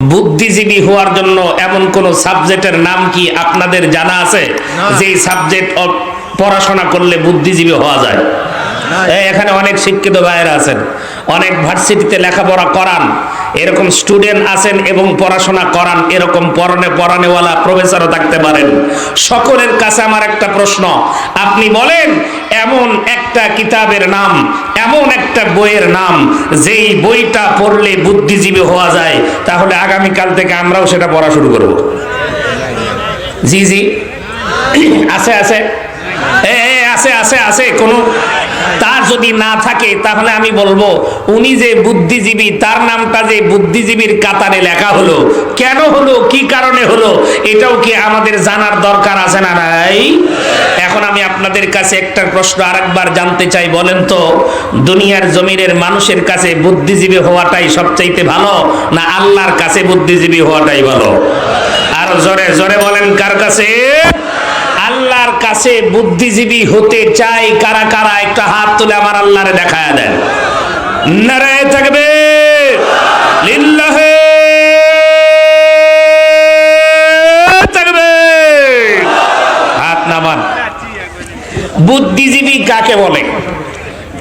বুদ্ধিজীবী হওয়ার জন্য এমন কোন সাবজেক্টের নাম কি আপনাদের জানা আছে? যে সাবজেক্ট পড়াশোনা করলে বুদ্ধিজীবী হওয়া যায়। এখানে অনেক শিক্ষিত ভাইয়েরা আছেন অনেক ভার্সিটিতে লেখাপড়া করান এরকম স্টুডেন্ট আছেন এবং পড়াশোনা করান এরকম পড়ানে পড়ানেওয়ালা প্রফেসরও থাকতে পারেন। সকলের কাছে আমার একটা প্রশ্ন আপনি বলেন এমন একটা কিতাবের নাম এমন একটা বইয়ের নাম যেই বইটা পড়লে বুদ্ধিজীবী হওয়া যায় তাহলে আগামীকাল থেকে আমরাও সেটা পড়া শুরু করব। জি জি। আছে আছে। এ, আছে আছে আছে, কোনো তার যদি না থাকে, তাহলে আমি বলব, উনি যে বুদ্ধিজীবী, তার নামটা যে বুদ্ধিজীবীর কাতারে লেখা হলো, কেন হলো, কি কারণে হলো, এটাও কি আমাদের জানার দরকার আছে না নাই? এখন আমি আপনাদের কাছে একটা প্রশ্ন আরেকবার জানতে চাই, বলেন তো, দুনিয়ার জমিনের মানুষের কাছে বুদ্ধিজীবী হওয়াটাই সবচাইতে ভালো, না আল্লাহর কাছে বুদ্ধিজীবী হওয়াটাই ভালো? আর জোরে জোরে বলেন কার কাছে? কাছে বুদ্ধিজীবী হতে চাই, কারা কারা? একটা হাত তুলে আমার আল্লাহরে দেখায় দেন। নারায় থাকবে বুদ্ধিজীবী কাকে বলে?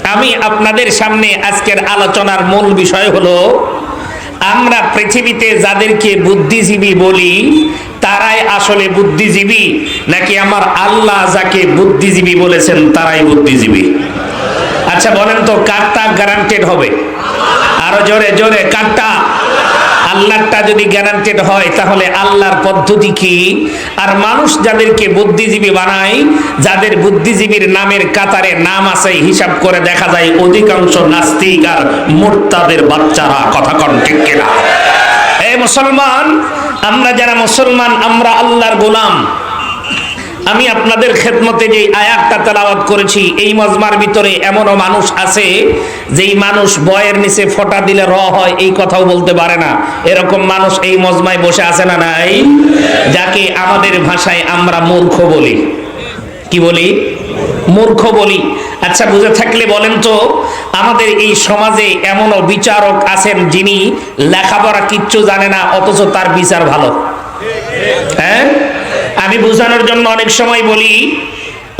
আমি আপনাদের সামনে আজকের আলোচনার মূল বিষয় হলো আমরা পৃথিবীতে যাদেরকে বুদ্ধিজীবী বলি, তারাই আসলে বুদ্ধিজীবী? নাকি আমার আল্লাহ যাকে বুদ্ধিজীবী বলেছেন, তারাই বুদ্ধিজীবী? আচ্ছা বলেন তো, কারটা গ্যারান্টেড হবে? আরও জোরে জোরে, কারটা। আল্লাহটা যদি গ্যারান্টেড হয়, তাহলে আল্লাহর পদ্ধতি কি? আর মানুষ যাদেরকে বুদ্ধিজীবী বানায়, যাদের বুদ্ধিজীবীর নামের কাতারে নাম আছে, হিসাব করে দেখা যায় অধিকাংশ নাস্তিক আর মোর্তাদের বাচ্চারা। কথা কন ঠিক কিনা? এই মুসলমান, আমরা যারা মুসলমান, আমরা আল্লাহর গোলাম। আমি আপনাদের খেদমতে যে আয়াতটা তেলাওয়াত করেছি, এই মজমার ভিতরে এমনও মানুষ আছে, যেই মানুষ বয়ের নিচে ফোঁটা দিলে র হয়, এই কথাও বলতে পারে না। এরকম মানুষ এই মজমায় বসে আছে না নাই? যাকে আমাদের ভাষায় আমরা মূর্খ বলি। কি বলি? মূর্খ বলি। আচ্ছা বুঝে থাকলে বলেন তো, আমাদের এই সমাজে এমনও বিচারক আছেন যিনি লেখাপড়া কিচ্ছু জানে না, অথচ তার বিচার ভালো। হ্যাঁ? আমি বোঝানোর জন্য অনেক সময় বলি,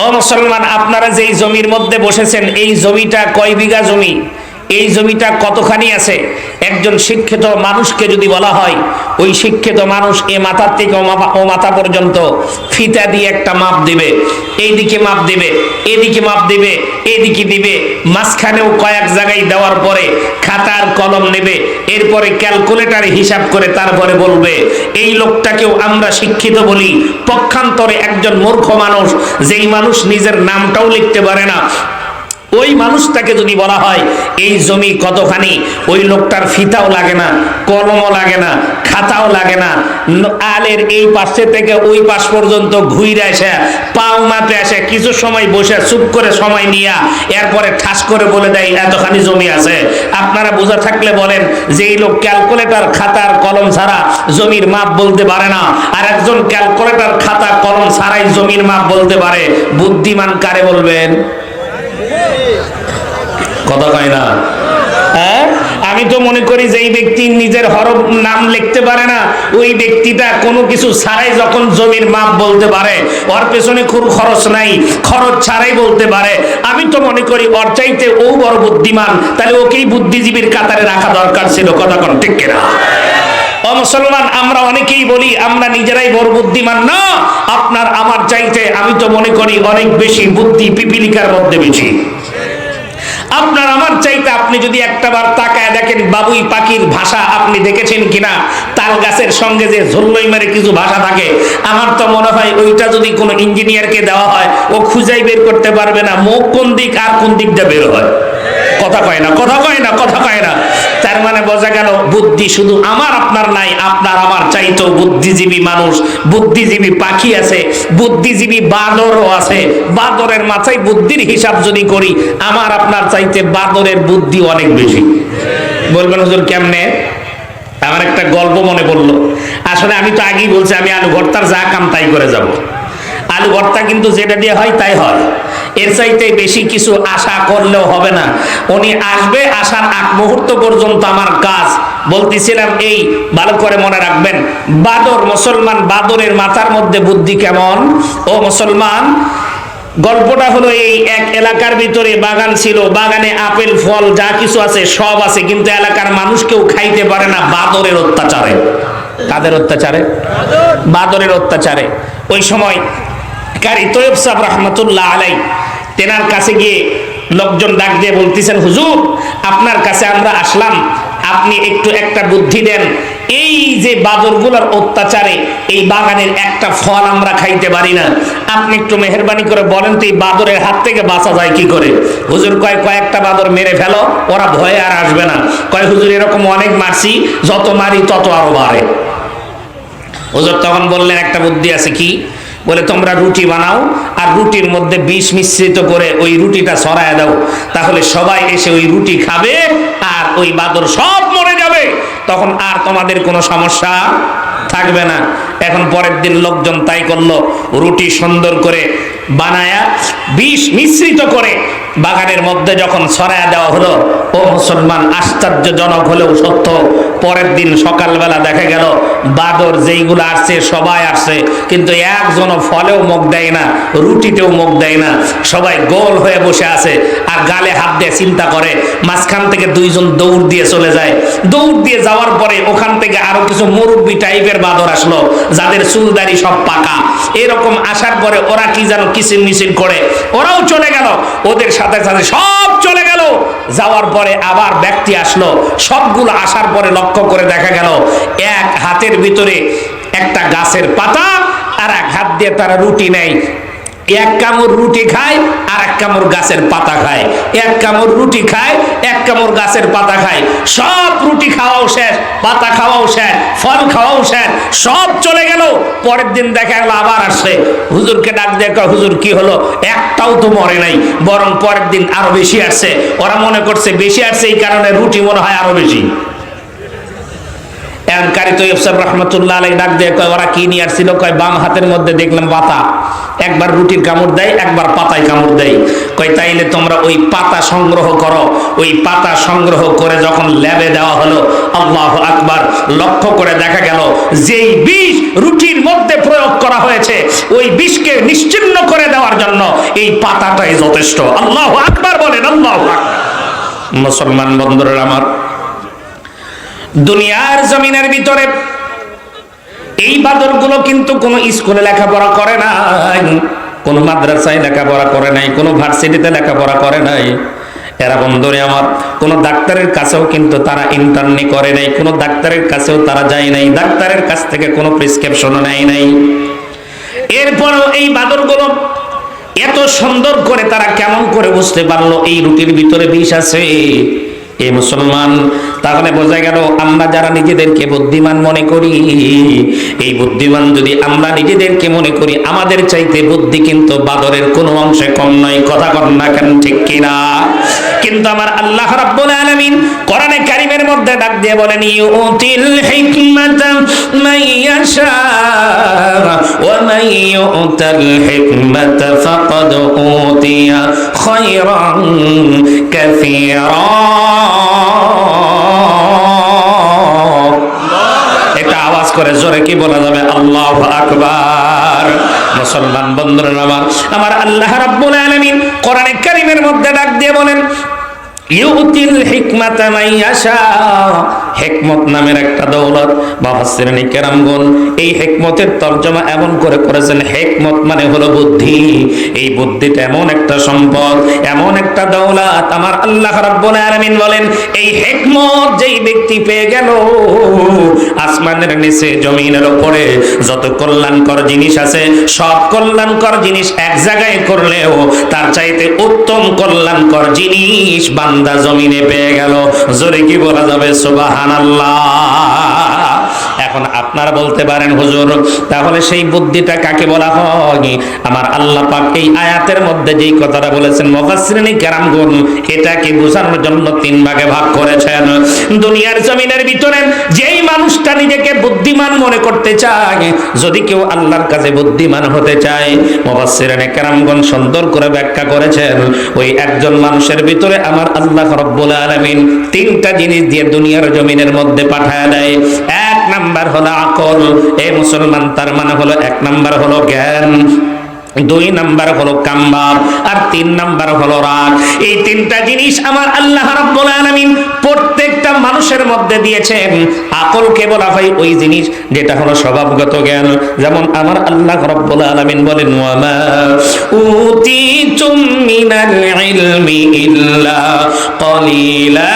ও মুসলমান, আপনারা যেই জমির মধ্যে বসেছেন, এই জমিটা কয় বিঘা জমি? এই জমিটা কতখানি আছে? একজন শিক্ষিত মানুষকে যদি বলা হয়, ওই শিক্ষিত মানুষ এ মাথার থেকে ও মাথা- পর্যন্ত ফিতা দিয়ে একটা মাপ দিবে, এইদিকে মাপ দিবে, এদিকে মাপ দিবে, এদিকে দিবে, মাঝখানেও কয়েক জায়গায় দেওয়ার পরে খাতার কলম নেবে, এরপরে ক্যালকুলেটার হিসাব করে তারপরে বলবে, এই লোকটাকেও আমরা শিক্ষিত বলি। পক্ষান্তরে একজন মূর্খ মানুষ, যেই মানুষ নিজের নামটাও লিখতে পারে না ওই মানুষটাকে যদি বলা হয়, এই জমি কতখানি? ওই লোকটার ফিতাও লাগে না, কলমও লাগে না, খাতাও লাগে না। আলের এই পাশে থেকে ওই পাশ পর্যন্ত ঘুরে আসে পাও মাপে আসে কিছু সময় বসে চুপ করে সময় নিয়া এরপরে ঠাস করে বলে দেয়, এতখানি জমি আছে। আপনারা বোঝা থাকলে বলেন যে এই লোক ক্যালকুলেটর, খাতার কলম ছাড়া জমির মাপ বলতে পারে না। আর একজন ক্যালকুলেটর, খাতা, কলম ছাড়াই জমির মাপ বলতে পারে। বুদ্ধিমান কারে বলবেন? কথা কয় না। হ্যাঁ? আমি তো মনে করি যে এই ব্যক্তি নিজের হরফ নাম লিখতে পারে না, ওই ব্যক্তিটা কোনো কিছু ছাড়াই যখন জমির মাপ বলতে পারে, ওর পেছনে খুব খরচ নাই, খরচ ছাড়াই বলতে পারে। আমি তো মনে করি ওর চাইতে ও বড় বুদ্ধিমান, তাহলে ওকেই বুদ্ধিজীবীর কাতারে রাখা দরকার ছিল, কথা কোন, ঠিক কিনা? ও মুসলমান, আমরা অনেকেই বলি, আমরা নিজেরাই বড় বুদ্ধিমান না, আপনার আমার চাইতে, আমি তো মনে করি অনেক বেশি বুদ্ধি পিপিলিকার মধ্যে বেশি। আপনার, আমার চাইতে আপনি যদি একটা বার তাকায় দেখেন, বাবুই পাখির ভাষা আপনি দেখেছেন কিনা? তাল গাছের সঙ্গে যে ঝোল্লই মারে কিছু ভাষা থাকে। আমার তো মনে হয় ওইটা যদি কোনো ইঞ্জিনিয়ারকে দেওয়া হয়, ও খুঁজাই বের করতে পারবে না। মুখ কোন দিক আর কোন দিকটা বের হয়? কথা কয় না, কথা কয় না, কথা কয় না। তার মানে বোঝা গেল, বুদ্ধি শুধু আমার, আপনার নাই, আপনার আমার চাইতেও বুদ্ধিজীবী মানুষ। বুদ্ধিজীবী পাখি আছে, বুদ্ধিজীবী বাদরও আছে। বাদরের মাথায় বুদ্ধির হিসাব যদি করি, আমার, আপনার চাইতে বাদরের বুদ্ধি অনেক বেশি। বলবেন, হুজুর, কেমনে? আমার একটা গল্প মনে পড়ল। আসলে আমি তো আগেই বলছি, আমি আলু ভর্তার যা কাম তাই করে যাব। আলু ভর্তা কিন্তু যেটা দিয়ে হয় তাই হয়। এর চাইতে বেশি কিছু আশা করলেও হবে না। উনি আসবে, আসার আগ মুহূর্ত পর্যন্ত আমার কাজ। বলতেছিলাম, এই, ভালো করে মনে রাখবেন, বাদর, মুসলমান বাদরের মাথার মধ্যে বুদ্ধি কেমন? ও মুসলমান, গল্পটা হলো এই, এক এলাকার ভিতরে বাগান ছিল, বাগানে আপেল, ফল, যা কিছু আছে সব আছে, কিন্তু এলাকার মানুষ কেউ খাইতে পারে না বাদরের অত্যাচারে। কাদের অত্যাচারে? বাদরের অত্যাচারে। ওই সময় কারি তৈব সাহ রহমতুল্লাহ আলাই? তেনার কাছে গিয়ে লোকজন ডাক দিয়ে বলতেছেন, হুজুর, আপনার কাছে আমরা আসলাম। আপনি একটু একটা বুদ্ধি দেন। এই যে বাদরগুলোর অত্যাচারে এই বাগানের একটা ফল আমরা খাইতে পারি না। আপনি একটু মেহরবানি করে বলেন তো এই বাদরের হাত থেকে বাঁচা যায় কি করে? হুজুর কয়, কয়েকটা বাদর মেরে ফেলো, ওরা ভয়ে আর আসবে না। কয়, হুজুর, এরকম অনেক মারছি, যত মারি তত আরও বাড়ে। হুজুর তখন বললেন, একটা বুদ্ধি আছে কি? বলে, তোমরা রুটি বানাও আর রুটির মধ্যে বিষ মিশ্রিত করে ওই রুটিটা ছড়ায় দাও। তাহলে সবাই এসে ওই রুটি খাবে আর ওই বাদর সব মরে যাবে। তখন আর তোমাদের কোনো সমস্যা থাকবে না। এখন পরের দিন লোকজন তাই করল, রুটি সুন্দর করে বানায়া বিষ মিশ্রিত করে বাগানের মধ্যে যখন ছড়ায়া দেওয়া হলো, ও মুসলমান, আশ্চর্যজনক হলেও সত্য। পরের দিন সকালবেলা দেখা গেল, বাদর যেইগুলো আসছে, সবাই আসছে। কিন্তু একজনও ফলেও মুখ দেয় না, রুটিতেও মুখ দেয় না। সবাই গোল হয়ে বসে আছে। আর গালে হাত দিয়ে চিন্তা করে, মাঝখান থেকে দুইজন দৌড় দিয়ে চলে যায়। দৌড় দিয়ে যাওয়ার পরে ওখান থেকে আরও কিছু মুরব্বী টাইপের বাদর আসলো, যাদের চুলদারি সব পাকা। এরকম আসার পরে ওরা কি যেন কিচিন মিচিন করে, ওরাও চলে গেল। ওদের সাথে সাথে সব চলে গেল। যাওয়ার পরে আবার ব্যক্তি আসলো। সবগুলো আসার পরে লক্ষ্য করে দেখা গেল, এক হাতের ভিতরে একটা গাছের পাতা, আর এক হাত দিয়ে তারা রুটি নেয়। এক কামড় রুটি খায় আর এক কামড় গাছের পাতা খায়। এক কামড় রুটি খায় এক কামড় গাছের পাতা খায়। সব রুটি খাওয়াও শেষ পাতা খাওয়াও শেষ ফল খাওয়াও শেষ সব চলে গেল। পরের দিন দেখা গেল আবার আসছে। হুজুরকে ডাক কয়, হুজুর কি হলো? একটাও তো মরে নাই। বরং পরের দিন আরও বেশি আসছে। ওরা মনে করছে বেশি আসছে এই কারণে রুটি মনে হয় আরও বেশি। কারিত ইফসার রহমতুল্লাহ আলাই ডাক দিয়ে কয়, ওরা কি নিয়ে আসছিল? কয়, বাম হাতের মধ্যে দেখলাম পাতা। একবার রুটির কামড় দেয়, একবার পাতায় কামড় দেয়। কয়, তাইলে তোমরা ওই পাতা সংগ্রহ করো। ওই পাতা সংগ্রহ করে যখন ল্যাবে দেওয়া হলো, আল্লাহ আকবার, লক্ষ্য করে দেখা গেল, যেই বিষ রুটির মধ্যে প্রয়োগ করা হয়েছে, ওই বিষকে নিশ্চিন্ন করে দেওয়ার জন্য এই পাতাটাই যথেষ্ট। আল্লাহ আকবার বলেন, আল্লাহ মুসলমান বন্ধুরা আমার দুনিয়ার জমিনের ভিতরে। এই বাদরগুলো কিন্তু কোনো স্কুলে লেখাপড়া করে নাই, কোনো মাদ্রাসায় লেখাপড়া করে নাই, কোনো ভার্সিটিতে লেখাপড়া করে নাই। এরা বন্ধুরে আমার, কোনো ডাক্তারের কাছেও কিন্তু তারা ইন্টার্নি করে নাই, কোনো ডাক্তারের কাছেও তারা যায় নাই, ডাক্তারের কাছ থেকে কোনো প্রেসক্রিপশনও নেয় নাই। এরপরও এই বাদরগুলো এত সুন্দর করে তারা কেমন করে বুঝতে পারল এই রুটির ভিতরে বিষ আছে? এ মুসলমান তাহলে বোঝা গেল আমরা যারা নিজেদেরকে বুদ্ধিমান মনে করি, এই বুদ্ধিমান যদি আমরা নিজেদেরকে মনে করি, আমাদের চাইতে বুদ্ধি কিন্তু বাদরের কোনো অংশে কম নয়। কথা কন না কেন, ঠিক কিনা? কিন্তু আমার আল্লাহ রাব্বুল আলামিন কোরআনে কারীমের মধ্যে ডাক দিয়ে বলেন, ইউতিল হিকমাতা মাইয়াশা ওয়া মান ইউতাল হিকমাতা ফাকাদ উতিয়া খায়রান কাসীরা। একটা আওয়াজ করে জোরে কি বলা যাবে? আল্লাহ আকবার। মুসলমান বন্ধুরা আমার আমার আল্লাহ রাব্বুল আলামিন কোরআনে কারিমের মধ্যে ডাক দিয়ে বলেন, ইউতিল হিকমাতা মাইয়াশা হিকমত নামের একটা দৌলত। বাফাসসিরিন কেরামগণ, এই হিকমতের তরজমা এমন করে করেছেন, হিকমত মানে হলো বুদ্ধি। এই বুদ্ধিটা এমন একটা সম্পদ, এমন একটা দৌলত। আমার আল্লাহ রাব্বুল বলেন, এই হিকমত যেই ব্যক্তি পেয়ে গেল, আসমানের নিচে, জমিনের উপরে, যত কল্যাণকর জিনিস আছে, সব কল্যাণকর জিনিস এক জায়গায় করলেও, তার চাইতে উত্তম কল্যাণকর জিনিস বান্দা জমিনে পেয়ে গেল। জোরে কি বলা যাবে? সুবহানাল্লাহ। এখন আপনারা বলতে পারেন, হুজুর, তাহলে সেই বুদ্ধিটা কাকে বলা হয়? আমার আল্লাহ পাক এই আয়াতের মধ্যে যেই কথাটা বলেছেন, মুফাসসিরিন কেরামগুন, এটাকে বোঝানোর জন্য তিন ভাগে ভাগ করেছেন। দুনিয়ার জমিনের ভিতরে যেই মানুষটা নিজেকে বুদ্ধিমান মনে করতে চায়, যদি কেউ আল্লাহর কাছে বুদ্ধিমান হতে চায়, মুফাসসিরিন কেরামগুন সুন্দর করে ব্যাখ্যা করেছেন, ওই একজন মানুষের ভিতরে আমার আল্লাহ রব্বুল আলামিন তিনটা জিনিস দিয়ে দুনিয়ার জমিনের মধ্যে পাঠায় দেয়। নাম্বার হলো আকল। এ মুসলমান, তার মানে হলো এক নাম্বার হলো জ্ঞান, দুই নাম্বার হলো কাম্বার, আর তিন নাম্বার হলো রাগ। এই তিনটা জিনিস আমার আল্লাহ রাব্বুল আলামিন প্রত্যেকটা মানুষের মধ্যে দিয়েছেন। আকলকে বলা হয় ওই জিনিস যেটা হলো স্বভাবগত জ্ঞান। যেমন আমার আল্লাহ রাব্বুল আলামিন বলেন, ওয়ামা উতিতুম মিনাল ইলমি ইল্লা কলিলা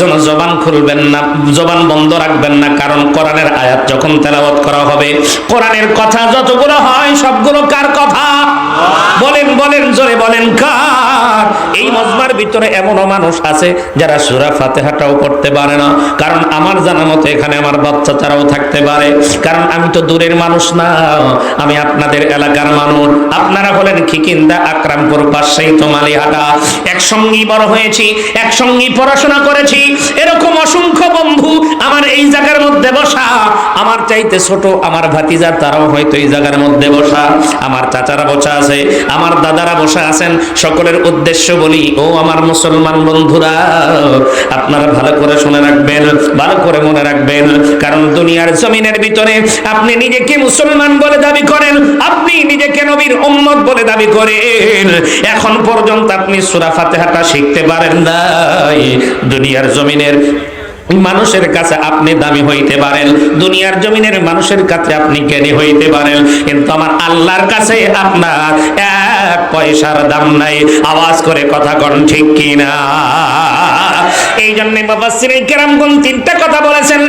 একজন জবান খুলবেন না, জবান বন্ধ রাখবেন না, কারণ কোরআনের আয়াত যখন তেলাওয়াত করা হবে, কোরআনের কথা যতগুলো হয় সবগুলো কার কথা? বলেন বলেন, জোরে বলেন, কার এই মজমার ভিতরে এমনও মানুষ আছে যারা সূরা ফাতিহাটাও পড়তে পারে না। কারণ আমার জানা মতে এখানে আমার বাচ্চা তারাও থাকতে পারে। কারণ আমি তো দূরের মানুষ না। আমি আপনাদের এলাকার মানুষ। আপনারা হলেন খিকিন্দা আকরামপুর পাশেই তো মালিহাটা। একসঙ্গেই বড় হয়েছি, একসঙ্গেই পড়াশোনা করেছি। এরকম অসংখ্য বন্ধু আমার এই জায়গার মধ্যে বসা। আমার চাইতে ছোট আমার ভাতিজা, তারাও হয়তো এই জায়গার মধ্যে বসা। আমার চাচারা বসা আছে, আমার দাদারা বসা আছেন, সকলের উদ্দেশ্য বলি, ও আমার মুসলমান বন্ধুরা, আপনারা ভালো করে শুনে রাখবেন, ভালো করে মনে রাখবেন, কারণ দুনিয়ার জমিনের ভিতরে আপনি নিজেকে মুসলমান বলে দাবি করেন, আপনি নিজেকে নবীর উম্মত বলে দাবি করেন। এখন পর্যন্ত আপনি সূরা ফাতিহাটা শিখতে পারেন নাই। দুনিয়ার জমিনের মানুষের কাছে আপনি দামি হইতে পারেন, দুনিয়ার জমিনের মানুষের কাছে আপনি জ্ঞানী হইতে পারেন, কিন্তু আমার আল্লাহর কাছে আপনার এক পয়সার দাম নাই। আওয়াজ করে কথা কন ঠিক কিনা? এই জন্য বাবা শ্রী কেরামগুন তিনটা কথা বলেছেন?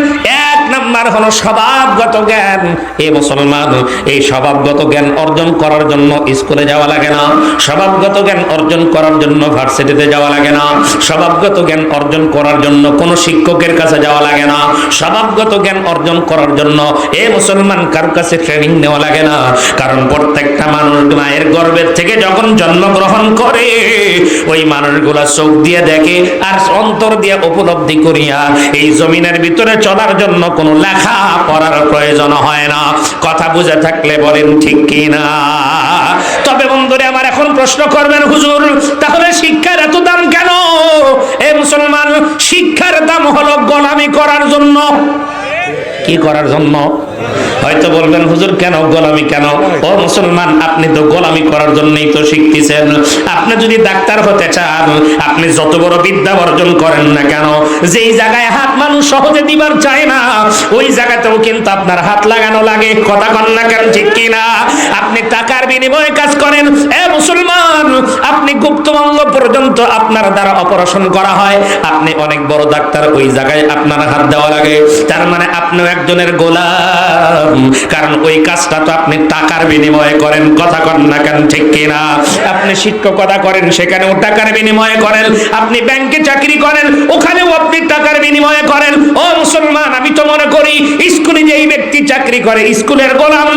এক নাম্বার হলো স্বভাবগত জ্ঞান। এ মুসলমান, এই স্বভাবগত জ্ঞান অর্জন করার জন্য স্কুলে যাওয়া লাগে না। স্বভাবগত জ্ঞান অর্জন করার জন্য ভার্সিটিতে যাওয়া লাগে না। স্বভাবগত জ্ঞান অর্জন করার জন্য কোনো শিক্ষকের কাছে যাওয়া লাগে না। স্বভাবগত জ্ঞান অর্জন করার জন্য এ মুসলমান কার কাছে ট্রেনিং নেওয়া লাগে না। কারণ প্রত্যেকটা মানুষ মায়ের গর্ভের থেকে যখন জন্মগ্রহণ করে, ওই মানুষগুলা চোখ দিয়ে দেখে আর অন্তর দিয়ে উপলব্ধি করিয়া এই জমিনের ভিতরে চলার জন্য কোনো লেখা পড়ার প্রয়োজন হয় না। কথা বুঝে থাকলে বলেন, ঠিক কিনা? তবে বন্ধুরে, আমার এখন প্রশ্ন করবেন, হুজুর, তাহলে শিক্ষার এত দাম কেন? এ মুসলমান, শিক্ষার দাম হলো গোলামি করার জন্য। কি করার জন্য? হয়তো বলবেন, হুজুর, কেন? গোলামি কেন? ও মুসলমান, আপনি তো গোলামি করার জন্যই তো শিখতেছেন। আপনি যদি ডাক্তার হতে চান, আপনি যত বড় বিদ্যা অর্জন করেন না কেন, যেই জায়গায় হাত মানুষ সহজে দিবার চায় না, ওই জায়গাতেও কিন্তু আপনার হাত লাগানো লাগে। কথা কন না কেন, ঠিক কিনা? আপনি টাকার বিনিময়ে কাজ করেন। এ মুসলমান, আপনি গুপ্তমঙ্গ পর্যন্ত আপনার দ্বারা অপারেশন করা হয়। আপনি অনেক বড় ডাক্তার, ওই জায়গায় আপনার হাত দেওয়া লাগে। তার মানে আপনিও একজনের গোলাম। কারণ ওই কাজটা তো আপনি টাকার বিনিময়ে করেন, কথা কন না কেন, ঠিক কিনা? আপনি শিক্ষকতা করেন, সেখানেও টাকার বিনিময়ে করেন। আপনি ব্যাংকে চাকরি করেন, ওখানেও আপনি টাকার বিনিময়ে করেন। ও মুসলমান, আমি তো মনে করি, স্কুলে যেই ব্যক্তি চাকরি করে, স্কুলের গোলাম।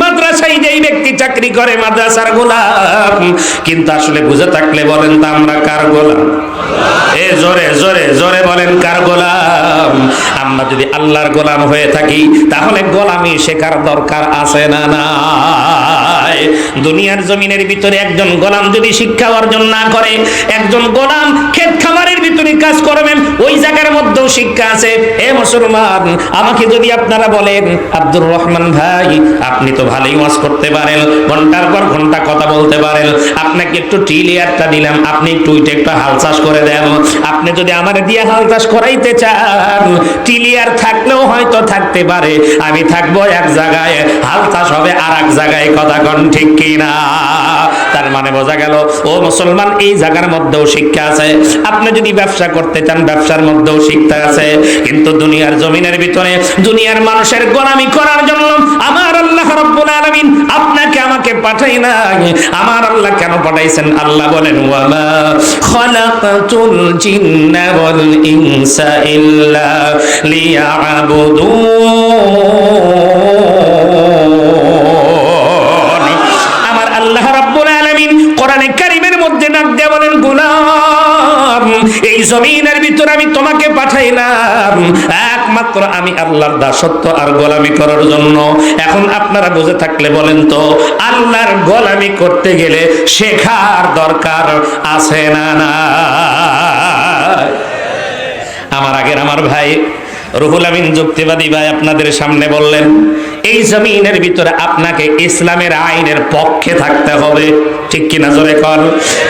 মাদ্রাসায় যেই ব্যক্তি চাকরি করে, মাদ্রাসার গোলাম। কিন্তু আসলে বুঝে থাকলে বলেন তা, আমরা কার গোলাম? এ জোরে জোরে জোরে বলেন কার গোলাম? আমরা যদি আল্লাহর গোলাম হয়ে থাকি, তাহলে গোলামি শেখার দরকার আছে না না নাই দুনিয়ার জমিনের ভিতরে একজন গোলাম যদি শিক্ষা অর্জন না করে, একজন গোলাম ক্ষেত খামারের ভিতরে কাজ করবেন, ওই জায়গার মধ্যেও শিক্ষা আছে। এ মুসলমান, আমাকে যদি আপনারা বলেন, আব্দুর রহমান ভাই, আপনি তো ভালোই ওয়াজ করতে পারেন, ঘণ্টার পর ঘণ্টা কথা বলতে পারেন। আপনাকে একটু টিলিয়ারটা দিলাম, আপনি একটু ওইটা একটু হাল চাষ করে দেন। আপনি যদি আমার দিয়ে হাল চাষ করাইতে চান টিলিয়ার থাকলেও হয়তো থাকতে পারে। আমি থাকব এক জায়গায়, হাল চাষ হবে আর এক জায়গায়, কথা কন। ঠিক কিনা? তার মানে বোঝা গেল, ও মুসলমান, এই জায়গার মধ্যেও শিক্ষা আছে। আপনি যদি ব্যবসা করতে চান, ব্যবসার মধ্যেও শিক্ষা আছে। কিন্তু দুনিয়ার জমিনের ভিতরে, দুনিয়ার মানুষের গোলামি করার জন্য আমার আল্লাহ রব্বুল আলামিন আপনাকে আমাকে পাঠাই নাই। আমার আল্লাহ কেন পাঠাইছেন? আল্লাহ বলেন, ওয়ামা খালাকাতুল জিন্না ওয়াল ইনসা ইল্লা লিয়াবুদুন এই জমিনের ভিতর আমি তোমাকে পাঠাইলাম। একমাত্র আমি আল্লাহর দাসত্ব আর গোলামি করার জন্য। এখন আপনারা বুঝে থাকলে বলেন তো, আল্লাহর গোলামি করতে গেলে শেখার দরকার আছে না না আমার আগের আমার ভাই রুহুল আমিন যুক্তিবাদী ভাই আপনাদের সামনে বললেন এই জমিনের ভিতরে আপনাকে ইসলামের আইনের পক্ষে থাকতে হবে। ঠিক কিনা জোরে কর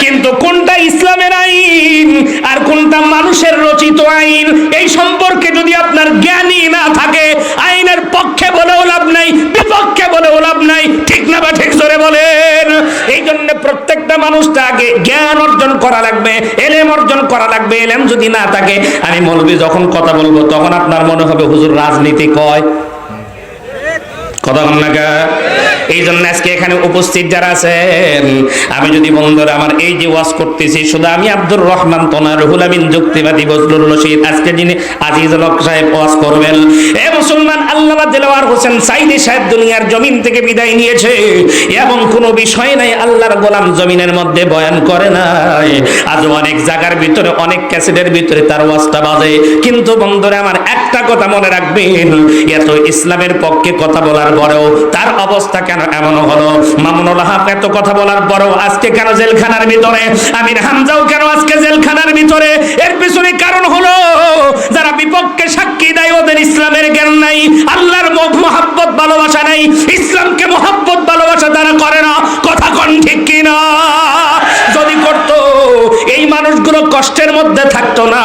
কিন্তু কোনটা ইসলামের আইন আর কোনটা মানুষের রচিত আইন, এই সম্পর্কে যদি আপনার জ্ঞানই না থাকে, আইনের পক্ষে বলেও লাভ নাই, বিপক্ষে বলেও লাভ নাই, ঠিক না বা ঠিক জোরে বলেন? এই জন্য প্রত্যেকটা মানুষটা আগে জ্ঞান অর্জন করা লাগবে, এলেম অর্জন করা লাগবে, এলেম যদি না থাকে, আমি মৌলবি যখন কথা বলব, তখন আপনার মনে হবে হুজুর রাজনীতি কয়? কথা বল না কা? এই জন্য আজকে এখানে উপস্থিত যারা আছেন, আমি যদি বন্ধুরা আমার এই যে ওয়াজ করতেছি, শুধু আমি আব্দুর রহমান তোনা, রুহুল আমিন, যুক্তিবাদী বজলুর রশিদ, আজকে যিনি আজিজুল হক সাহেব ওয়াজ করবেন, এ মুসলমান আল্লামা দিলওয়ার হোসেন সাইদি সাহেব দুনিয়ার জমিন থেকে বিদায় নিয়েছে, এবং কোনো বিষয় নাই আল্লাহর গোলাম জমিনের মধ্যে বয়ান করে নাই। আজ অনেক জায়গার ভিতরে, অনেক ক্যাসেটের ভিতরে তার ওয়াজটা বাজে। কিন্তু বন্ধুরা আমার একটা কথা মনে রাখবেন, এত ইসলামের পক্ষে কথা বলার পরেও তার অবস্থা কেন এমন হলো? মামুনুল হক, এত কথা বলার পরও আজকে কেন জেলখানার ভিতরে? আমির হামজাও কেন আজকে জেলখানার ভিতরে? এর পিছনে কারণ হলো, যারা বিপক্ষে সাক্ষী দেয়, ওদের ইসলামের জ্ঞান নাই, আল্লাহর মহাব্বত, ভালোবাসা নাই, ইসলামকে মহাব্বত, ভালোবাসা তারা করে না। কথা কন ঠিক কিনা? যদি করতো এই মানুষগুলো কষ্টের মধ্যে থাকতো না।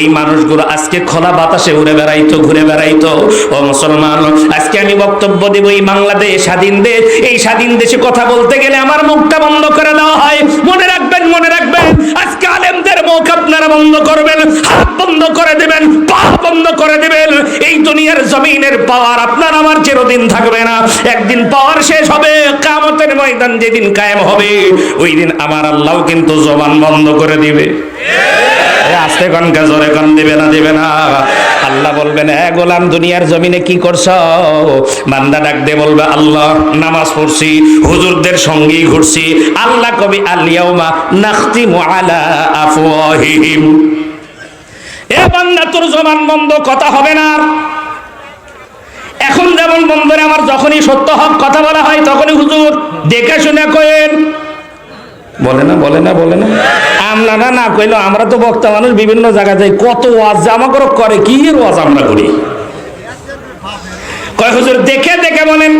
এই মানুষগুলো আজকে খোলা বাতাসে উড়ে বেড়াইতো, ঘুরে বেড়াইতো। ও মুসলমান, আজকে আমি বক্তব্য দেব এই বাংলাদেশ স্বাধীন দেশ। এই স্বাধীন দেশে কথা বলতে গেলে আমার মুখটা বন্ধ করে দেওয়া হয়। মনে রাখবেন মনে রাখবেন, আজকে আলেমদের মুখ আপনারা বন্ধ করবেন, হাত বন্ধ করে দেবেন, পা বন্ধ করে দেবেন। এই দুনিয়ার জমিনের পাওয়ার আপনার আমার চিরদিন থাকবে না। একদিন পাওয়ার শেষ হবে, কামতের ময়দান যেদিন কায়েম হবে, ওই দিন আমার আল্লাহ কিন্তু জবান বন্ধ করে দিবে। আস্তে কনকা জোরে কন দিবে না দিবে না। আল্লাহ বলবেন, এ গোলাম, দুনিয়ার জমিনে কি করছ? বান্দা ডাক দিয়ে বলবে, আল্লাহ, নামাজ পড়ছি, হুজুরদের সঙ্গেই ঘুরছি। আল্লাহ কবি আলিয়াউমা নাখতিমু আলা আফওয়াহিহিম। এ বান্দা, তোর জবান বন্ধ, কথা হবে না এখন যেমন বন্ধুরা, আমার যখনই সত্য হক কথা বলা হয়, তখনই হুজুর দেখে শুনে কয়েন বলে না বলে না বলে না। আমরা না কইলো, আমরা তো বক্তা মানুষ বিভিন্ন জায়গা যাই, কত ওয়াজ জামা করে করে, কি ওয়াজ আমরা করি? কয় হুজুর, দেখে দেখে বলেন,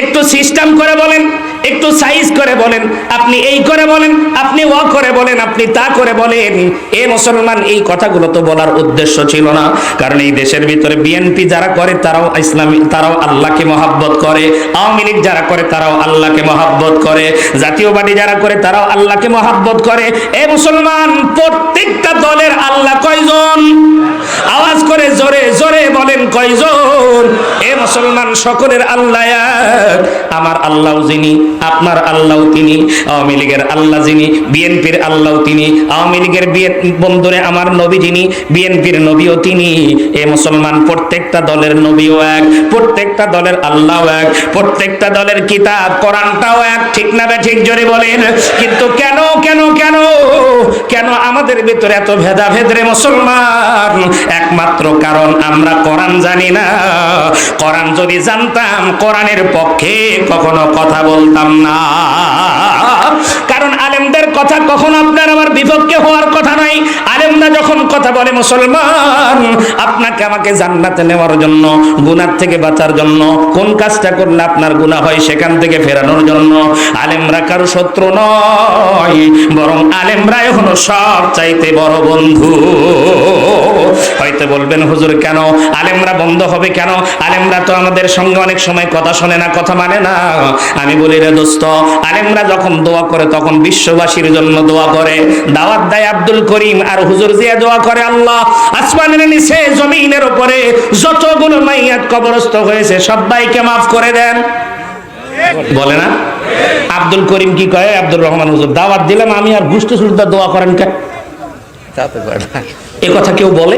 একটু সিস্টেম করে বলেন। একটু সাইজ করে বলেন, আপনি এই করে বলেন, আপনি ও করে বলেন, আপনি তা করে বলেন। এ মুসলমান, এই কথাগুলো তো বলার উদ্দেশ্য ছিল না। কারণ এই দেশের ভিতরে বিএনপি যারা করে, তারাও ইসলামী, তারাও আল্লাহকে মহাব্বত করে। আওয়ামী লীগ যারা করে, তারাও আল্লাহকে মহাব্বত করে। জাতীয়বাদী যারা করে, তারাও আল্লাহকে মহাব্বত করে। এ মুসলমান, প্রত্যেকটা দলের আল্লাহ কয়জন? আওয়াজ করে জোরে জোরে বলেন কয়জন? এ মুসলমান, সকলের আল্লাহ। আমার আল্লাহ যিনি আপনার আল্লাহ তিনি, আওয়ামী লীগের আল্লাহ যিনি, বিএনপির আল্লাহ তিনি, আওয়ামী লীগের বিয়ে- বন্ধুরে আমার নবী যিনি, বিএনপির নবীও তিনি। এ মুসলমান প্রত্যেকটা দলের নবীও এক, প্রত্যেকটা দলের আল্লাহ এক, প্রত্যেকটা দলের কিতাব, কোরআনটাও এক, ঠিক না ঠিক জোরে বলেন? কিন্তু কেন কেন কেন? কেন আমাদের ভিতরে এত ভেদাভেদ রে মুসলমান? একমাত্র কারণ আমরা কোরআন জানি না। কোরআন যদি জানতাম, কোরআনের পক্ষে কখনো কথা বলতাম না। কারণ আলেমদের কথা কখনো আপনার আমার বিপক্ষে হওয়ার কথা নয় আলেমরা যখন কথা বলে, মুসলমান, আপনাকে আমাকে জান্নাতে নেওয়ার জন্য, গুনার থেকে বাঁচার জন্য, কোন কাজটা করলে আপনার গুনাহ হয় সেখান থেকে ফেরানোর জন্য? আলেমরা কারও শত্রু নয়, বরং আলেমরাই হলো সব চাইতে বড় বন্ধু। হয়তো বলবেন, হুজুর, কেন? আলেমরা বন্ধ হবে কেন? আলেমরা তো আমাদের সঙ্গে অনেক সময় কথা শোনে না, কথা মানে না। আমি বলি, রে দোস্ত, আলেমরা যখন দোয়া করে তখন বিশ্ববাসীর জন্য দোয়া করে। দাওয়াত দেয় আব্দুল করিম আর হুজুর জিয়া দোয়া করে আল্লাহ। আসমানের নিচে জমিনের উপরে যতগুলো মাইয়াত কবরস্থ হয়েছে সবাইকে মাফ করে দেন। বলে না? আব্দুল করিম কি কয় আব্দুল রহমান হুজুর দাওয়াত দিলাম আমি আর গুষ্টি সুলতা দোয়া করেন কে? এ কথা কেউ বলে?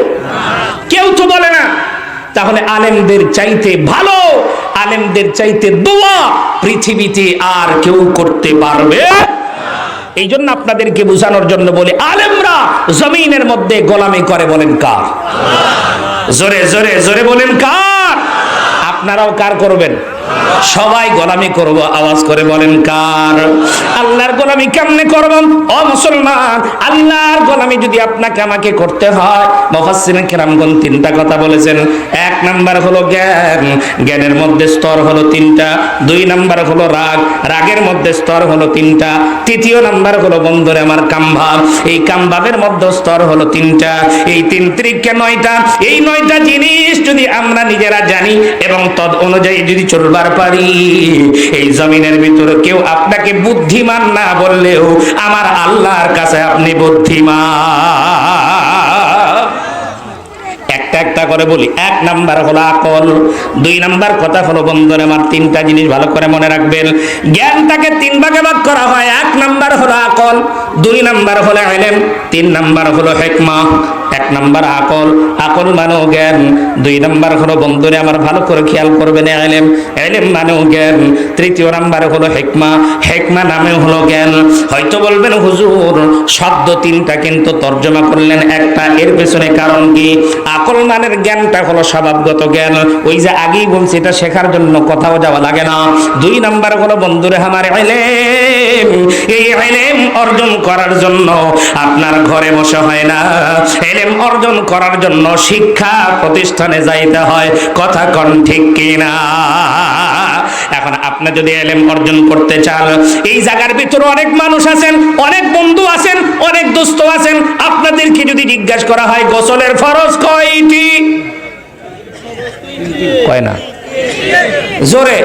কেউ তো বলে না। তাহলে আলেমদের চাইতে ভালো, আলেমদের চাইতে দোয়া পৃথিবীতে আর কেউ করতে পারবে এই জন্য আপনাদেরকে বোঝানোর জন্য বলি, আলেমরা জমিনের মধ্যে গোলামি করে বলেন কার? জোরে জোরে জোরে বলেন কার? আপনারাও কার করবেন? সবাই গোলামি করব, আওয়াজ করে বলেন কার? আল্লাহর গোলামি কেমনে করব? ও মুসলমান, আল্লাহর গোলামি যদি আপনাকে আমাকে করতে হয়, মুফাসসিরিন কেরামগণ তিনটা কথা বলেছেন। এক নাম্বার হলো জ্ঞান। জ্ঞানের মধ্যে স্তর হলো তিনটা, দুই নাম্বার হলো রাগ। রাগের মধ্যে স্তর হলো তিনটা। তৃতীয় নাম্বার হলো, বন্ধুরে আমার কামভাব এই কামভাবের মধ্যে স্তর হলো তিনটা। এই তিন ত্রিককে নয়টা। এই নয়টা জিনিস যদি আমরা নিজেরা জানি এবং তদ অনুযায়ী যদি চলবার পারি। এই জমিনের ভিতরে কেউ আপনাকে বুদ্ধিমান না বললেও আমার আল্লাহর কাছে আপনি বুদ্ধিমান। একটা একটা করে বলি, এক নাম্বার হলো আকল, দুই নাম্বার কথা হলো আমার তিনটা জিনিস ভালো করে মনে রাখবেন। জ্ঞানটাকে তিন ভাগে ভাগ করা হয়, এক নাম্বার হলো আকল, দুই নাম্বার হলো এলেম, তিন নাম্বার হলো হেকমা। এক নাম্বার আকল আকল মানেও জ্ঞান। দুই নাম্বার হলো, বন্ধুরে আমার ভালো করে খেয়াল করবেন এলেম। এলেম মানেও জ্ঞান। তৃতীয় নাম্বার হলো হেকমা। হেকমা নামেও হলো জ্ঞান। হয়তো বলবেন, হুজুর, শব্দ তিনটা কিন্তু তর্জমা করলেন একটা। এর পেছনে কারণ কি? আকল মানের জ্ঞানটা হলো স্বভাবগত জ্ঞান। ওই যে আগেই বলছি, এটা শেখার জন্য কোথাও যাওয়া লাগে না। দুই নাম্বার হলো, বন্ধুরে, আমার এলেম। এই এলেম অর্জন করার জন্য আপনার ঘরে বসে হয় না। এলেম অর্জন করার জন্য শিক্ষা প্রতিষ্ঠানে যাইতে হয়। কথা কন ঠিক কিনা? এখন আপনি যদি এলেম অর্জন করতে চান, এই জায়গার ভিতরে অনেক মানুষ আছেন, অনেক বন্ধু আছেন, অনেক দোস্ত আছেন। আপনাদেরকে যদি জিজ্ঞাসা করা হয়, গোসলের ফরজ কয়টি? কয় না? জোরে।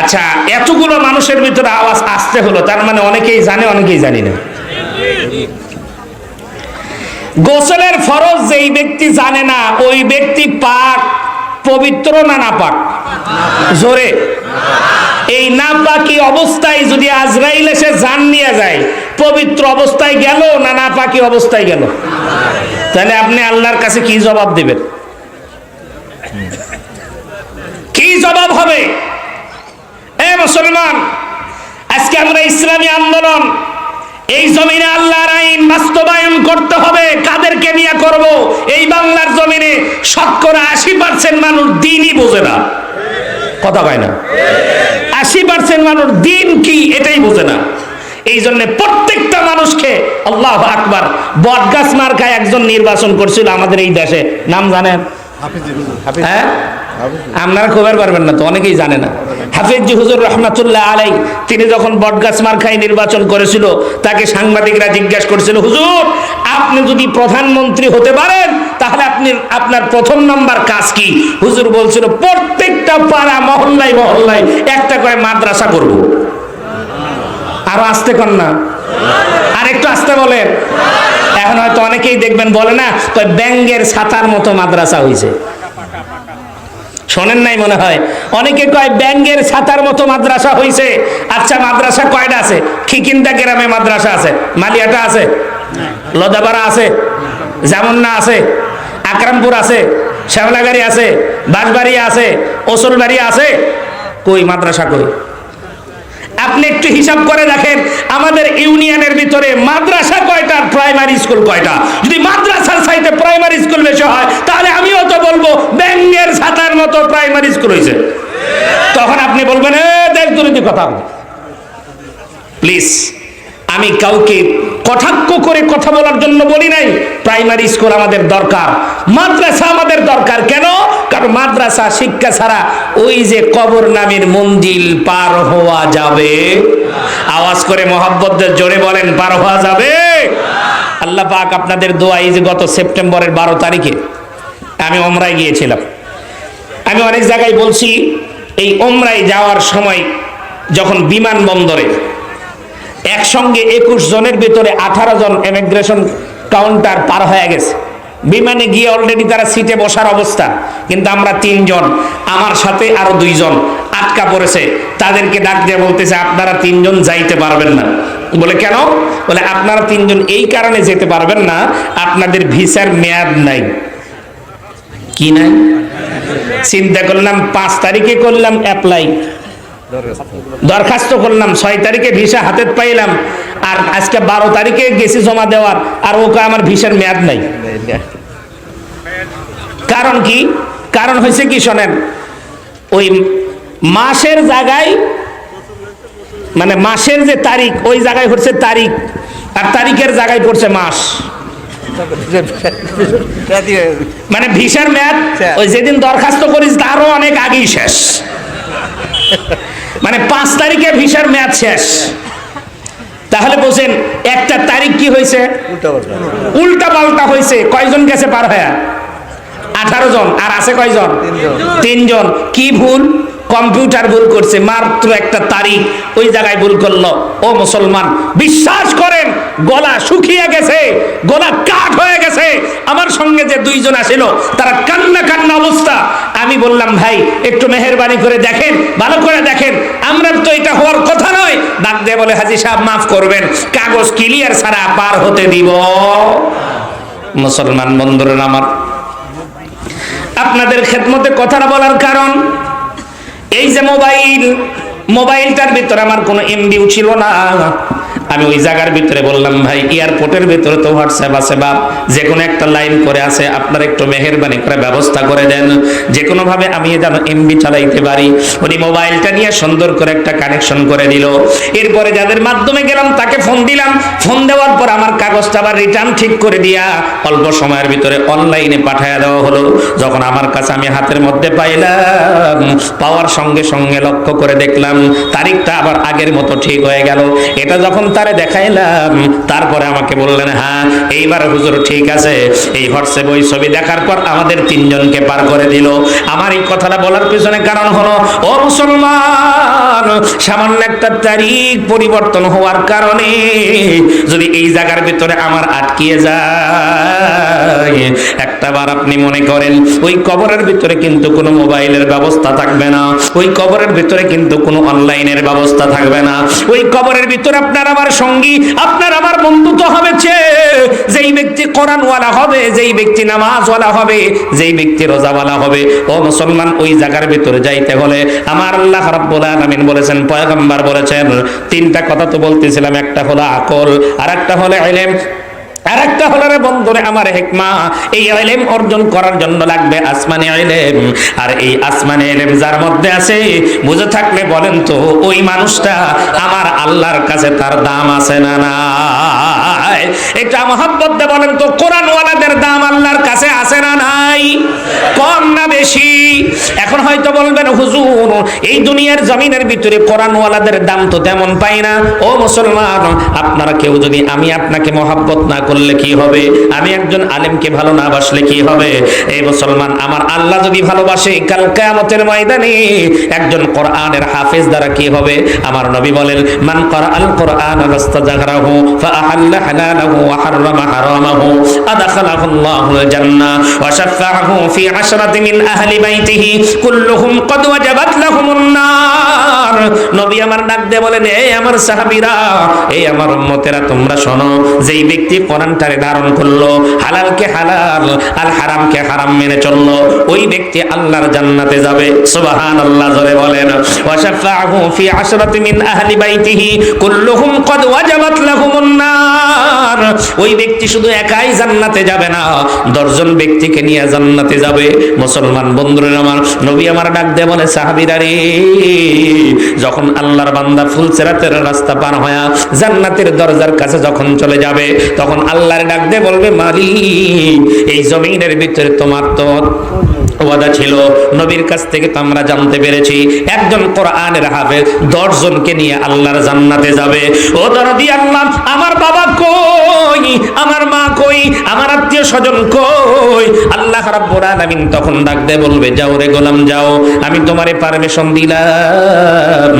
আচ্ছা এতগুলো মানুষের ভিতরে আওয়াজ আসতে হলো, তার মানে অনেকেই জানে, অনেকেই জানি না। গোসলের ফরজ যেই ব্যক্তি জানে না, ওই ব্যক্তি পাক, পবিত্র না না পাক জোরে। এই না পাকি অবস্থায় যদি আজরাইল এসে জান নিয়ে যায়, পবিত্র অবস্থায় গেল না না পাকি অবস্থায় গেল? তাহলে আপনি আল্লাহর কাছে কি জবাব দেবেন? কি জবাব হবে? এ মুসলমান, আজকে আমরা ইসলামী আন্দোলন এই জমিনে আল্লাহর আইন বাস্তবায়ন করতে হবে কাদেরকে নিয়ে করব? এই বাংলার জমিনে শতকরা আশি পার্সেন্ট মানুষ দিনই বোঝে না। কথা কয় না? আশি পার্সেন্ট মানুষ দিন কি এটাই বোঝে না। এই জন্য প্রত্যেকটা মানুষকে আল্লাহ আকবার বটগাছ মার্কায় একজন নির্বাচন করছিল আমাদের এই দেশে। নাম জানেন? হ্যাঁ? আপনারা খবর পারবেন না তো অনেকেই জানে না। হুজুর রহমাতুল্লাহ আলাই তিনি যখন নির্বাচন করেছিল, তাকে সাংবাদিকরা জিজ্ঞাসা করেছিল, হুজুর, আপনি যদি প্রধানমন্ত্রী হতে পারেন, তাহলে আপনি, আপনার প্রথম নাম্বার কাজ কি? হুজুর বলছিল, প্রত্যেকটা পাড়া, মহল্লায় মহল্লায় একটা করে মাদ্রাসা করব। আরও আসতে কর না। আর একটু আসতে বলেন। এখন হয়তো অনেকেই দেখবেন বলে না ব্যাঙ্গের ছাতার মতো মাদ্রাসা হয়েছে শোনেন নাই মনে হয়। অনেকে কয় ব্যাঙ্গের ছাতার মতো মাদ্রাসা হইছে। আচ্ছা মাদ্রাসা কয়টা আছে? খিকিন্দা গ্রামে মাদ্রাসা আছে। মালিয়াটা আছে? লদাপাড়া আছে? জামুন্না আছে? আকরামপুর আছে? শ্যামলাগাড়ি আছে? বাঁশবাড়ি আছে? ওসলবাড়ি আছে? কই মাদ্রাসা কই? আপনি একটু হিসাব করে দেখেন, আমাদের ইউনিয়নের ভিতরে মাদ্রাসা কয়টা প্রাইমারি স্কুল কয়টা? যদি মাদ্রাসার সাইতে প্রাইমারি স্কুল বেশি হয়, তাহলে আমিও তো বলব মতো প্রাইমারি স্কুল হয়েছে তখন আপনি বলবেন, এ, দেশ দুর্নীতি কথা প্লিজ আমি কাউকে কটাক্ষ করে কথা বলার জন্য বলি নাই। প্রাইমারি স্কুল আমাদের দরকার। মাদ্রাসা আমাদের দরকার। কেন? কারণ মাদ্রাসা শিক্ষা ছাড়া ওই যে কবর নামের মন্দির পার হওয়া যাবে। আওয়াজ করে মোহাব্বতদের জোরে বলেন, পার হওয়া যাবে? আল্লাহ পাক আপনাদের দোয়া এই যে গত সেপ্টেম্বরের বারো তারিখে আমি ওমরায় গিয়েছিলাম। আমি অনেক জায়গায় বলছি, এই ওমরায় যাওয়ার সময় যখন বিমানবন্দরে একসঙ্গে একুশ জনের ভিতরে আঠারো জন ইমিগ্রেশন কাউন্টার পার হয়ে গেছে। বিমানে গিয়ে অলরেডি তারা সিটে বসার অবস্থা, কিন্তু আমরা তিনজন, আমার সাথে আরও দুইজন আটকা পড়েছে। তাদেরকে ডাক দিয়ে বলতেছে, আপনারা তিনজন যাইতে পারবেন না। বলে, কেন? বলে, আপনারা তিনজন এই কারণে যেতে পারবেন না, আপনাদের ভিসার মেয়াদ নাই। কি নাই? চিন্তা করলাম, পাঁচ তারিখে করলাম অ্যাপ্লাই দরখাস্ত করলাম, ছয় তারিখে ভিসা হাতে পাইলাম, আর আজকে বারো তারিখে গেছি জমা দেওয়ার, আর ওকে আমার ভিসার মেয়াদ নাই। কারণ কি? কারণ হয়েছে কি শোনেন, ওই মাসের জায়গায় মানে মাসের যে তারিখ, ওই জায়গায় হচ্ছে তারিখ, আর তারিখের জায়গায় পড়ছে মাস। মানে ভিসার মেয়াদ, ওই যেদিন দরখাস্ত করিস, তারও অনেক আগেই শেষ। মানে পাঁচ তারিখে ভিসার মেয়াদ শেষ। তাহলে বলছেন, একটা তারিখ কি হয়েছে? উল্টা পাল্টা হয়েছে। কয়জন গেছে পার হয়ে? আঠারো জন। আর আছে কয়জন? তিনজন। কি ভুল? কম্পিউটার ভুল করছে। মাত্র একটা তারিখ। ওই জায়গায় ভুল করল। ও মুসলমান, বিশ্বাস করেন গলা শুকিয়ে গেছে, গলা কাঠ হয়ে গেছে। আমার সঙ্গে যে দুইজন আসিল, তারা কান্না কান্না অবস্থা। আমি বললাম, ভাই, একটু মেহরবানি করে দেখেন, ভালো করে দেখেন। আমরা তো এটা হওয়ার কথা নয়। ডাক দিয়ে বলে, হাজি সাহেব, মাফ করবেন, কাগজ ক্লিয়ার ছাড়া পার হতে দিব। মুসলমান বন্ধুরা আমার, আপনাদের খেদমতে কথাটা বলার কারণ, এই যে মোবাইল, মোবাইলটার ভিতরে আমার কোনো এমবিও ছিল না। আমি ওই জায়গার ভিতরে বললাম, ভাই, এয়ারপোর্টের ভিতরে তো হোয়াটসঅ্যাপ আছে বা যে কোনো একটা লাইন করে আছে, আপনার একটু মেহরবানি করে ব্যবস্থা করে দেন। যে কোনো ভাবে আমি যেন এমবি চালাইতে পারি। উনি মোবাইলটা নিয়ে সুন্দর করে একটা কানেকশন করে দিল। এরপরে যাদের মাধ্যমে গেলাম, তাকে ফোন দিলাম। ফোন দেওয়ার পর আমার কাগজটা আবার রিটার্ন ঠিক করে দিয়া অল্প সময়ের ভিতরে অনলাইনে পাঠায় দেওয়া হলো। যখন আমার কাছে আমি হাতের মধ্যে পাইলাম, পাওয়ার সঙ্গে সঙ্গে লক্ষ্য করে দেখলাম, তারিখটা আবার আগের মতো ঠিক হয়ে গেল। এটা যখন তারে দেখাইলাম। তারপরে আমাকে বললেন হ্যাঁ এইবার হুজুর ঠিক আছে। এই হোয়াটসঅ্যাপ ওই ছবি দেখার পর আমাদের তিনজনকে পার করে দিল। আমার এই কথাটা বলার পিছনে কারণ হলো, ও মুসলমান, সামান্য একটা তারিখ পরিবর্তন হওয়ার কারণে যদি এই জায়গার ভিতরে আমার আটকিয়ে যায়। একটা বার আপনি মনে করেন, ওই কবরের ভিতরে কিন্তু কোনো মোবাইলের ব্যবস্থা থাকবে না। ওই কবরের ভিতরে কিন্তু কোনো অনলাইনের ব্যবস্থা থাকবে না। ওই কবরের ভিতরে আপনার আমার সঙ্গী, আপনার আমার বন্ধুত্ব হবে চেয়ে যেই ব্যক্তি কোরআনওয়ালা হবে, যেই ব্যক্তি নামাজওয়ালা হবে, যেই ব্যক্তি রোজাওয়ালা হবে। ও মুসলমান, ওই জায়গার ভিতরে যাইতে হলে আমার আল্লাহ রাব্বুল আলামিন বলেছেন, পয়গম্বর বলেছেন, তিনটা কথা তো বলতেছিলাম, একটা হলো আকল আর একটা হলো ইলম। আর হলো রে বন্ধুরে, আমার হেকমা। এই অর্জন করার জন্য লাগবে আসমানি আইলেম আর এই আসমানি এলেম যার মধ্যে আছে, বুঝে থাকলে বলেন তো, ওই মানুষটা আমার আল্লাহর কাছে তার দাম আছে না না এটা মহাব্বত বলেন তো, কোরআনওয়ালাদের দাম আল্লাহর কাছে আছে না নাই? কম না বেশি? এখন হয়তো বলবেন, হুজুর, এই দুনিয়ার জমিনের ভিতরে কোরআন ওয়ালাদের দাম তো তেমন পাই না। ও মুসলমান, আপনারা কেউ যদি, আমি আপনাকে মহাব্বত না করলে কি হবে? আমি একজন আলেমকে ভালো না বাসলে কি হবে? এই মুসলমান, আমার আল্লাহ যদি ভালোবাসে, কাল কিয়ামতের ময়দানে একজন কোরআনের হাফেজ দ্বারা কি হবে? আমার নবী বলেন, মান করা আল কোরআন রাস্তাজাহরাহু ফাআহাল্লা হালালাহু ওয়া হাররামা হারামাহু আদখালাহু আল্লাহুল জান্নাহ। ওয়া শাফাআহু ফি আশরাতি মিন আহলি বাইতিহি। কুল্লুহুম কদ ওয়াজাবাত লাহুমুন নার। নবী আমার ডাক দিয়ে বলেন এই আমার সাহাবীরা এই আমার উম্মতেরা, তোমরা শোনো, যেই ব্যক্তি কোরআনটারে ধারণ করল হালালকে হালাল আর হারামকে হারাম মেনে চলল, ওই ব্যক্তি আল্লাহর জান্নাতে যাবে। সুবহানাল্লাহ, জোরে বলেন। ওয়া শাফাআহু ফি আশরাতি মিন আহলি বাইতিহি। কুল্লুহুম কদ ওয়াজাবাত লাহুমুন নার। ওই ব্যক্তি শুধু একাই জান্নাতে যাবে না, দশজন ব্যক্তিকে নিয়ে জান্নাতে যাবে। মুসলমান বন্ধুরা আমার, নবী আমার ডাক দিয়ে বলে সাহাবীরা রে যখন আল্লাহর বান্দা ফুল সেরাতের রাস্তা পার হয়া জান্নাতের দরজার কাছে যখন চলে যাবে, তখন আল্লাহর ডাক দিয়ে বলবে, মালিক, এই জমিনের ভিতরে তোমার তো ওয়াদা ছিল, নবীর কাছ থেকে তো আমরা জানতে পেরেছি, একজন কোরআনের হাফেজ দশ জনকে নিয়ে আল্লাহর জান্নাতে যাবে। ও দরদি আল্লাহ, আমার বাবা কই? আমার মা কই? আমার আত্মীয় স্বজন কই? আল্লাহ রাব্বুল আলামিন তখন ডাকতে বলবে, যাও রে গোলাম, যাও। আমি তোমারে পারমিশন দিলাম।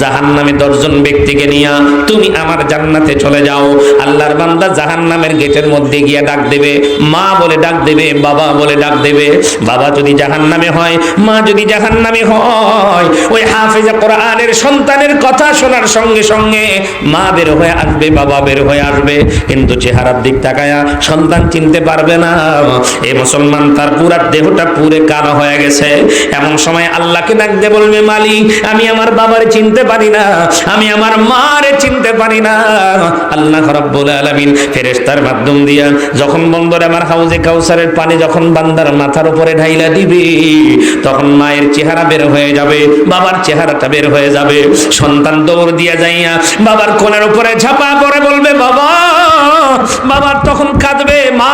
জাহান্নামে দশজন ব্যক্তিকে নিয়ে তুমি আমার জান্নাতে চলে যাও। আল্লাহর বান্দা জাহান্নামের গেটের মধ্যে গিয়ে ডাক দেবে, মা বলে ডাক দেবে, বাবা বলে ডাক দেবে। বাবা জাহান্নামে হয়, মা যদি জাহান্নামে হয়, ওই হাফেজা কোরআনের সন্তানের কথা শোনার সঙ্গে সঙ্গে মা বের হয়ে আসবে, বাবা বের হয়ে আসবে। কিন্তু চেহারার দিক তাকায়া সন্তান চিনতে পারবে না। এই মুসলমান তার পুরা দেহটা পুরে কালো হয়ে গেছে। এমন সময় আল্লাহকে ডাকতে বলবে মালিক আমি আমার বাবারে চিনতে পারি না, আমি আমার মারে চিনতে পারি না। আল্লাহ রাব্বুল আলামিন ফেরেশতার মাধ্যম দিয়া যখন বন্দর আমার হাউজে কাউসারের পানি যখন বান্দার মাথার উপরে ঢাইলা দিবে। তখন মায়ের চেহারা বের হয়ে যাবে, বাবার চেহারাটা বের হয়ে যাবে। সন্তান দৌড় দিয়ে যাইয়া বাবার কোলের উপরে ঝাপা পরে বলবে, বাবা, বাবার তখন কাঁদবে, মা